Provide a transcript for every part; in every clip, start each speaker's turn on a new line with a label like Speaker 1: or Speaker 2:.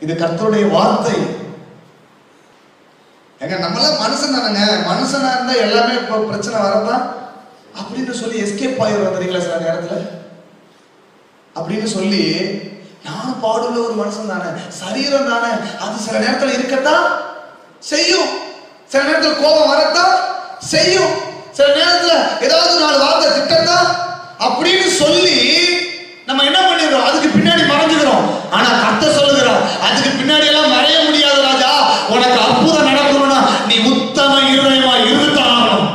Speaker 1: இது கர்த்தருடைய வார்த்தை.
Speaker 2: ஏங்க நம்மளாம் மனுஷன் தானேங்க. மனுஷனா இருந்தா எல்லாமே இப்போ பிரச்சனை வரதான்
Speaker 1: அப்படின்னு சொல்லி எஸ்கேப் ஆயிடுறோம் தெரியுங்களா சில நேரத்துல? அப்படின்னு சொல்லி நானும் பாடுள்ள ஒரு மனுஷன் தானே. சரீரம் தானே. அது சில நேரத்துல இருக்கத்தான் செய்யும். சில நேரத்துல கோபம் வரத்தான் செய்யும். சில நேரத்துல ஏதாவது நாலு வார்த்தை திட்டத்தான் அப்படின்னு சொல்லி அதுக்கு பின்னாடி எல்லாம் மறைய முடியாது ராஜா. உனக்கு அற்புதம் நடக்கணும்னா நீ உத்தம இருதயமா இருந்துதான் ஆகணும்.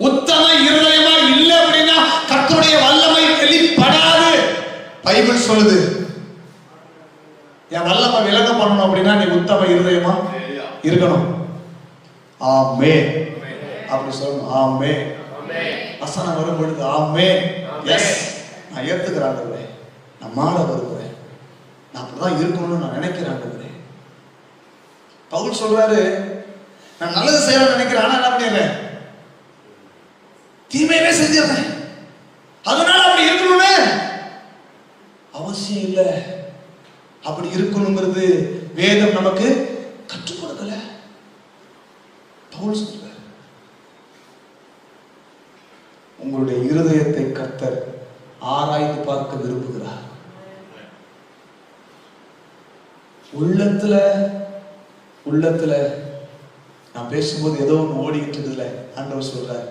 Speaker 1: உத்தம இருதயமா இல்ல அப்படின்னா கர்த்தருடைய வல்லமை வெளிப்படாது. பைபிள் சொல்லுது என் வல்லமை விலக பண்ணணும் அப்படின்னா நீ உத்தம இருதயமா இருக்கணும். ஆமே அப்படி சொல்லணும் ஆமே வசனம் வரும் பொழுது ஆமே எஸ் நான் ஏத்துக்கிறாங்க ஆண்டவரே நான் நான் அப்படிதான் இருக்கணும்னு நான் நினைக்கிறேன் ஆண்டவரே பவுல் சொல்றாரு நான் நல்லது செய்யணும்னு நினைக்கிறேன் ஆனா என்ன பண்ணிடுறேன் தீமையவே செஞ்சிடறேன் அதனால அப்படி இருக்கணும்னு அவசியம் இல்லை. அப்படி இருக்கணுங்கிறது வேதம் நமக்கு கற்றுக் கொடுக்கல. பவுல் சொல்றார் உங்களுடைய இருதயத்தை கர்த்தர் ஆராய்ந்து பார்க்க விரும்புகிறார். உள்ளத்துல உள்ளத்துல நான் பேசும்போது ஏதோ ஒன்று ஓடிக்கிட்டு இருக்குதுல ஆண்டவர் சொல்றார்.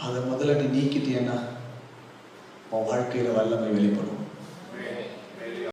Speaker 1: அதை முதல்ல நீ நீக்கிட்டீன்னா உன் வாழ்க்கையில வல்லமை வெளிப்படும்.